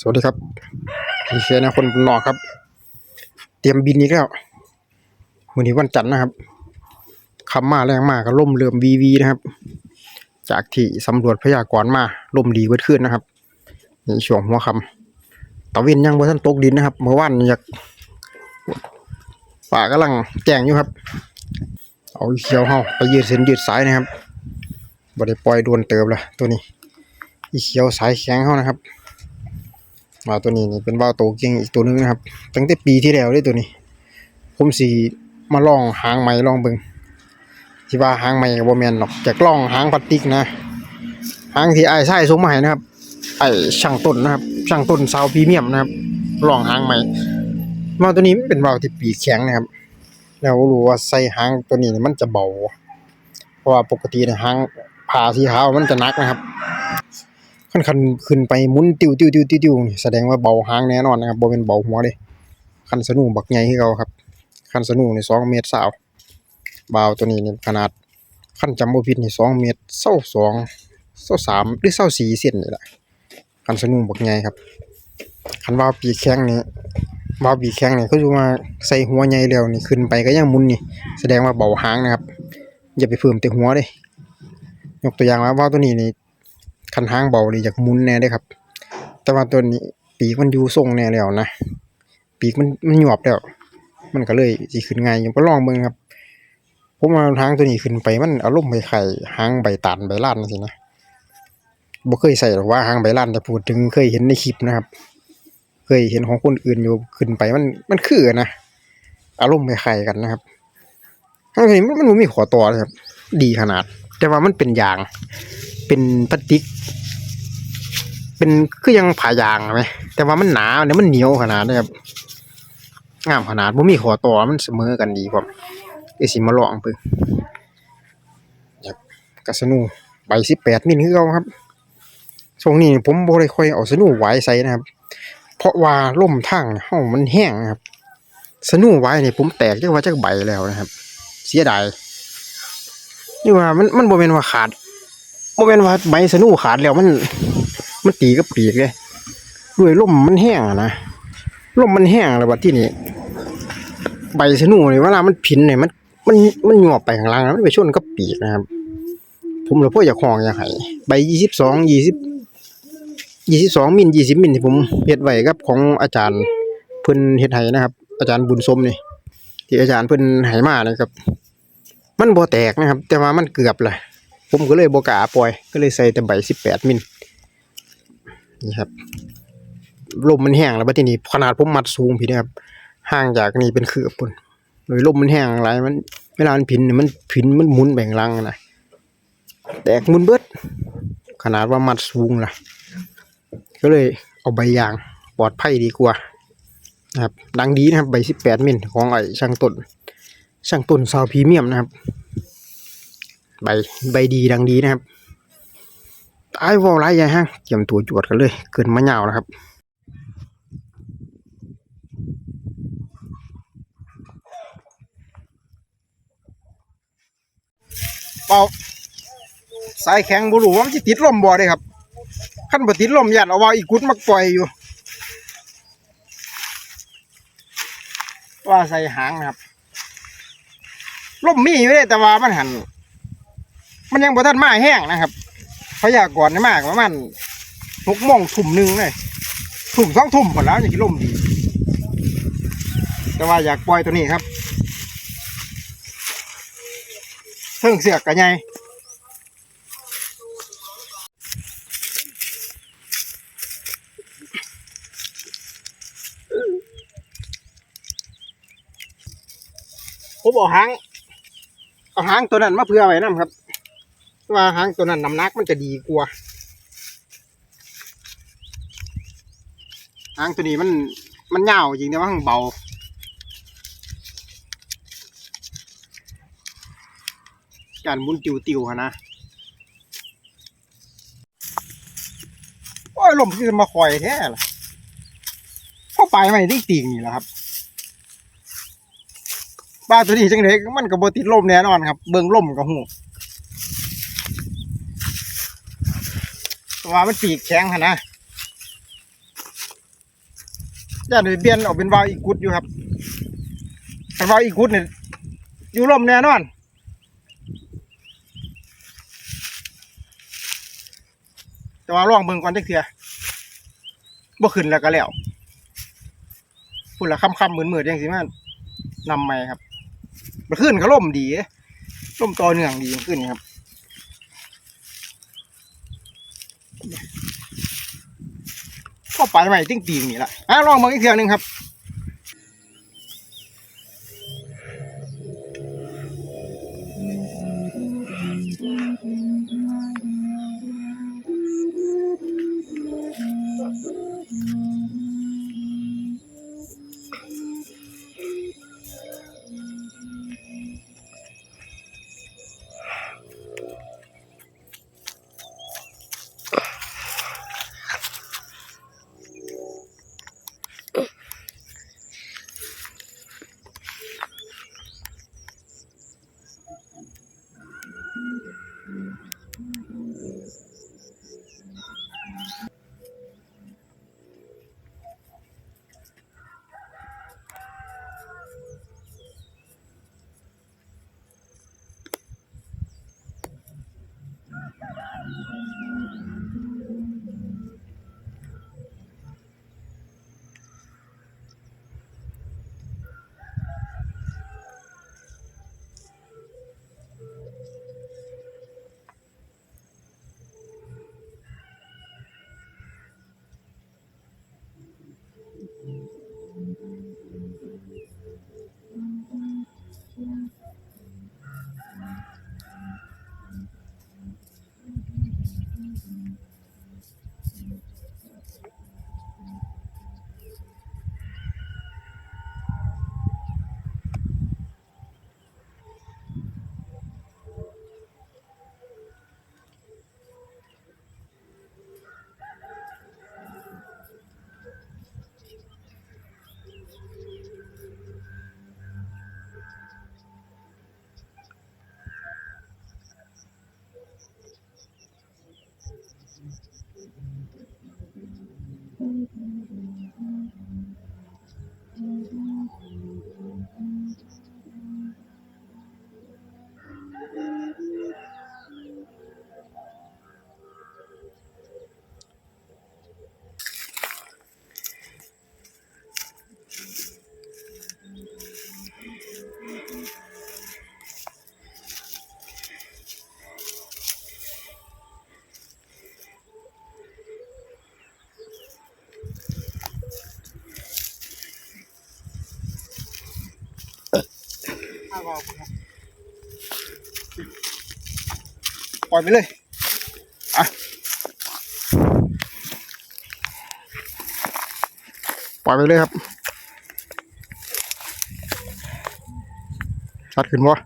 สวัสดีครับพี่เชียนะคนนอกครับ เตรียมบินอีกแล้ววันนี้วันจันทร์นะครับคำมาแรงมากก็ล่มเรือมวีวีนะครับ จากที่สำรวจพยากรณ์มาล่มดีเวิดขึ้นนะครับในช่วงหัวคำตะเวนยังบ่ทันตกดินนะครับ เมื่อวานอยากฝ่ากำลังแจ้งอยู่ครับ เอาเขียวเฮาไปยืดเส้นยืดสายนะครับบ่ได้ปล่อยโดนเติบละตัวนี้อีเขียวสายแข็งเฮานะครับ ว่าวตัวนี้นี่เป็นว่าวโตเก่งอีกตัวหนึงนะครับ ตั้งแต่ปีที่แล้วเลยตัวนี้ ผมสิมาลองหางใหม่ลองเบิ่งที่ว่าหางใหม่ก็บ่แมนหรอกจากลองหางพลาสติกนะหางที่ไอ้ายชายส่งมให้นะครับไอ้ช่างต้นนะครับ ช่างต้นซาวพรีเมียมนะครับลองหางใหม่ว่าวตัวนี้มันเป็นว่าวที่ปีแข็งนะครับแล้วรู้ว่าใส่หางตัวนี้มันจะเบา เพราะว่าปกติหางผ่าสีขาวมันจะนักนะครับ คันคันขึ้นไปมุนติวติวติวติวติวนี่แสดงว่าเบาหางแน่นอนนะครับบ่เป็นเบาหัวเด้คันสนูบักใหญ่คือเก่าครับคันสนูนี่2เมตรสาวบาตัวนี้นี่ขนาดคันจำบ่ผิดนี่2เมตร22 23หรือ24เซนนี่แหละคันสนูบักใหญ่ครับคันว่าวปีแข็งนี่ว่าวปีแข็งนี่คือว่าใส่หัวใหญ่แล้วนี่ขึ้นไปก็ยังมุนนี่ แสดงว่าเบาหางนะครับ อย่าไปเพิ่มแต่หัวเด้ยกตัวอย่างว่าว่าวตัวนี้นี่ คันหางเบานี่อยากมุนแน่เด้ครับ แต่ว่าตัวนี้ปีกมันอยู่ทรงแน่แล้วนะ ปีกมันมันหยวบแล้ว มันก็เลยสิขึ้นง่ายอยู่ก็ลองเบิ่งครับ ผมว่าหางตัวนี้ขึ้นไปมันอารมณ์คล้ายๆหางใบตาลใบล้านจังซี่นะบ่เคยใส่หรอกว่าหางใบล้านแต่พูดถึงเคยเห็นในคลิปนะครับ เคยเห็นของคนอื่นอยู่ขึ้นไปมันมันคือนะอารมณ์คล้ายๆกันนะครับหางนี้มันมันมีขอต่อเลยครับ ดีขนาด แต่ว่ามันเป็นยาง เป็นพลาสติก เป็นคือยังผ่ายางไหมแต่ว่ามันหนาเนี่ยมันเหนียวขนาดนี้ครับงามขนาดบ่มีขอต่อมันเสมอกันดีพร้อมเดี๋ยวสิมาลองเบิ่งครับกระสนูใบ18มิลคือเก่าครับช่วงนี้ผมบ่ได้ค่อยเอาสนูไว้ใส่นะครับ เพราะว่าลมทางเฮามันแห้งนะครับ สนูไว้เนี่ยผมแตกจักว่าจักใบแล้วนะครับ เสียดายนี่ว่ามันมันบ่แม่นว่าขาด บ่แม่นว่าใบสนูขาดแล้วมัน มันตีกับปีกเลยด้วยลมมันแห้งอะนะลมมันแห้งแล้วบัดที่นี่ใบสนูนี่เวลามันพินเนี่ยมันมันมันหยวบไปข้างล่างมันไปชนกับปีกนะครับ ผมเลยพ่ออยากห้องอยากให้ใบยี่สิบสองยี่สิบยี่สิบสองมิลยี่สิบมิลที่ผมเฮ็ดไว้กับของอาจารย์เพิ่นเฮ็ดให้นะครับ อาจารย์บุญสมนี่ที่อาจารย์เพิ่นให้มานะครับ มันบ่แตกนะครับ แต่ว่ามันเกือบแหละ ผมก็เลยบกาปล่อย ก็เลยใส่แต่ใบสิบแปดมิลนี่ครับลมมันแห้งแล้วบัดทีนี้ขนาดผมมัดสูงพี่นะครับห่างจากนี่เป็นคืบปุ่นเลยลมมันแห้งหลายมันเวลามันพินมันพินมันหมุนแบ่งรังนะแตกหมุนเบิด ขนาดว่ามัดสูงล่ะ ก็เลยเอาใบยางปลอดภัยดีกว่านะครับดังดีนะครับใบสิบแปดมิลของไอ้ช่างต้นช่างต้นซาวพรีเมียมนะครับ ใบใบดีดังดีนะครับตายวอลไรใหญ่ฮะเตรียมตัวจวดกันเลย เกินมะยาวนะครับเป่าสายแข็งบุรุว่ามันจะติดลมบ่ได้ครับขั้นบ่ติดลมยันเอาว่าอีกุดมักปล่อยอยู่ ว่าใส่หางนะครับลมมีอยู่เลยแต่ว่ามันหัน มันยังบ่ทันมาแห้งนะครับพยากรณ์นี่มากประมาณหกโมงทุ่มหนึ่งเลยทุ่มสองทุ่มหมดแล้วอย่างที่ลมดี แต่ว่าอยากปล่อยตัวนี้ครับเทิงเสือกกันไงผมเอาหางเอาหางตัวนั้นมาเพื่อไว้นํครับ ว่าหางตัวนั้นน้ำหนักมันจะดีกว่าหางตัวนี้มันมันยาวจริงแต่ว่ามันเบาการหมุนติวติวๆหะนะโอ้ยลมคือมาคอยแท้ล่ะเข้าไปไม่ได้ติ่งนี่แหละครับบ้าตัวนี้จังเลยมันกับบติดลมแน่นอนครับ เบิงลมกับหู ว่ามันปีกแข็งหั่นะย่านไปเปลี่ยนออกเป็นวาวอีกุดอยู่ครับแต่วาวอีกุดเนี่ยอยู่ลมแน่นอนแต่ว่าลองเบิ่งก่อนจักเทื่อบ่ขึ้นแล้วก็แล้วพุ่นละค่ำๆมืดๆจังสิมานนำใหม่ครับมันขึ้นก็ล่มดีเด้ล่มต่อเนื่องดีขึ้นครับ ก็ไปใหม่ติ้งตีงนี่แหละอะลองมาอีกเทียงหนึงครับ ปล่อยไปเลยอะปล่อยไปเลยครับชัดขึ้นวะ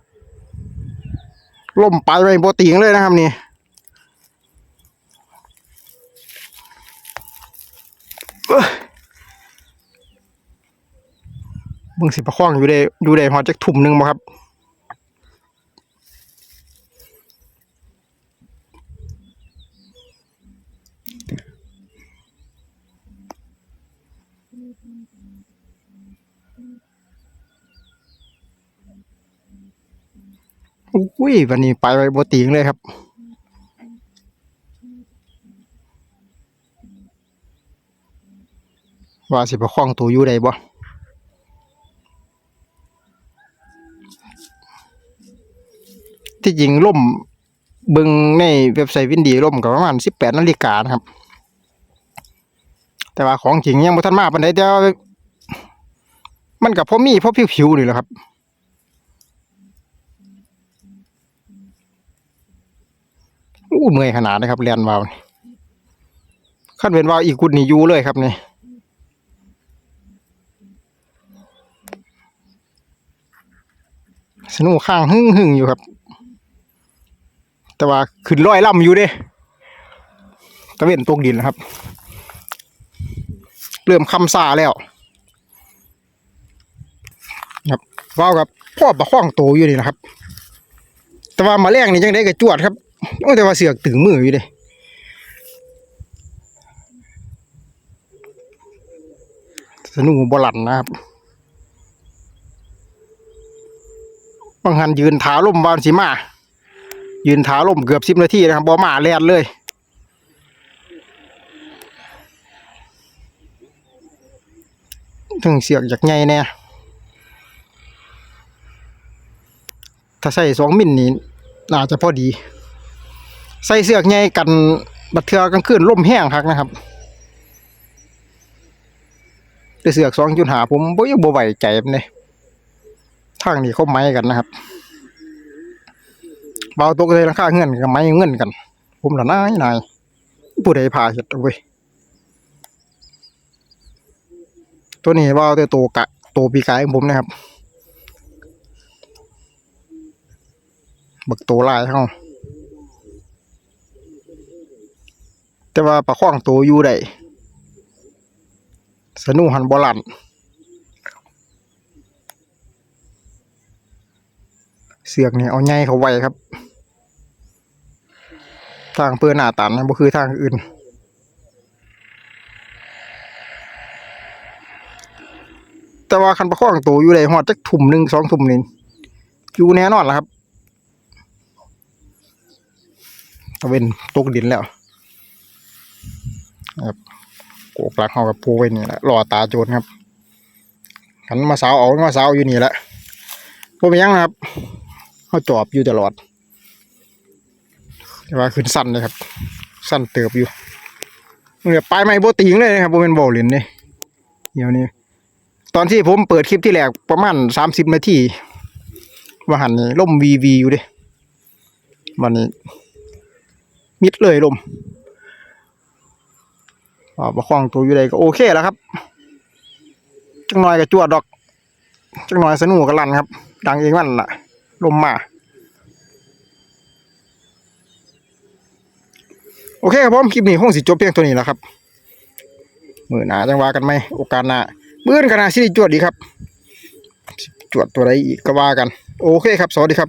ล่มไปไปโบติงเลยนะครับนี่ เอ้ย เบึงสิประคองอยู่ได้อยู่ได้หอจักทุ่มหนึ่งบ่ครับอุ้ยวันนี้ไปไปโบติงเลยครับ ว่าสิประคองตัวอยู่ได้บ่ ที่จริงล่มเบิงในเว็บไซต์วินดีล่มก็ประมาณสิบแปดนาฬิกานะครับ แต่ว่าของจริงยังบ่ทันมาปานใดแต่ว่ามันกับพ่อมีพ่อผิวๆนี่แหละครับ อู้เมื่อยขนาดนะครับเรียนวาวขั้นเป็นวาวอีกุดนี่ยูเลยครับนี่สนุกข้างหึ่งหึ่งอยู่ครับ แต่ว่าขึ้นร้อยลำอยู่เด้ตะเวนตกดินแล้วครับ เริ่มคำซาแล้ว ครับว่าวกับพ่อประคองโตอยู่นี่นะครับ แต่ว่ามาแรงนี่ยังได้กระจวดครับโอ้แต่ว่าเสือกตึงมืออยู่เด้สนุกบอลันนะครับบางหันยืนถาล่มบานสีมา ยืนถาล่มเกือบสิบนาทีนะครับบอมาแลนเลยถึงเสียกจากไงเนี่ยถ้าใส่สองมิลนี่น่าจะพอดี ใส่เสือกไงกันบัดเทือกลางคืนล่มแห้งคักนะครับแต่เสือกสองจุดหาผมบ่ยังบ่ไหวใจมันเลยทางนี้เขาไม้กันนะครับ เบาตกเลยราคาเงินกับไม้เงินกัน ผมละนายนายผู้ใดพาเฮ็ดเอาเว้ยตัวนี้เบาแต่ตัวกะตัวปีกายของผมนะครับบักตัวลายเฮาแต่ว่าปลาข้องตัวอยู่ได้สนุหันบอลันเสือกเนี่ยเอาใหญ่เขาไว้ครับ ทางเพื่อหน้าตันนะบ่คือทางอื่น แต่ว่าคันประคองตัวอยู่ได้ฮอดจักทุ่มหนึ่งสองทุ่มนี่อยู่แน่นอนละครับตะเวนตกดินแล้วครับโกกหลักเฮากับปูไว้นี่แหละรอตาโจรครับขันมาสาวเอามาสาวอยู่นี่แหละบ่เป็นยังนะครับเขาจอบอยู่ตลอด แต่ว่าขึ้นสั้นเลยครับ สั้นเติบอยู่เนี่ยปลายไม้โบติงเลยนะครับโบเป็นโบลินเลยเดี๋ยวนี้ ตอนที่ผมเปิดคลิปที่แรกประมาณสามสิบนาทีว่าหันนี่ล่มวีวีอยู่เดิวันนี้ มิดเลยลมอ่าประคองตัวอยู่ใดก็โอเคแล้วครับจังน่อยกับจวดดอกจังน่อยสนุกกับลันครับ ดังเองมันล่ะลมมา โอเคครับผมคลิปนี้คงสิจบเพียงตัวนี้แล้วครับมือหนาจังว่ากันไหมโอกาสหน้ามืออนกันนาสิจวดดีครับ จวดตัวใดอีกก็ว่ากัน โอเคครับ สวัสดีครับ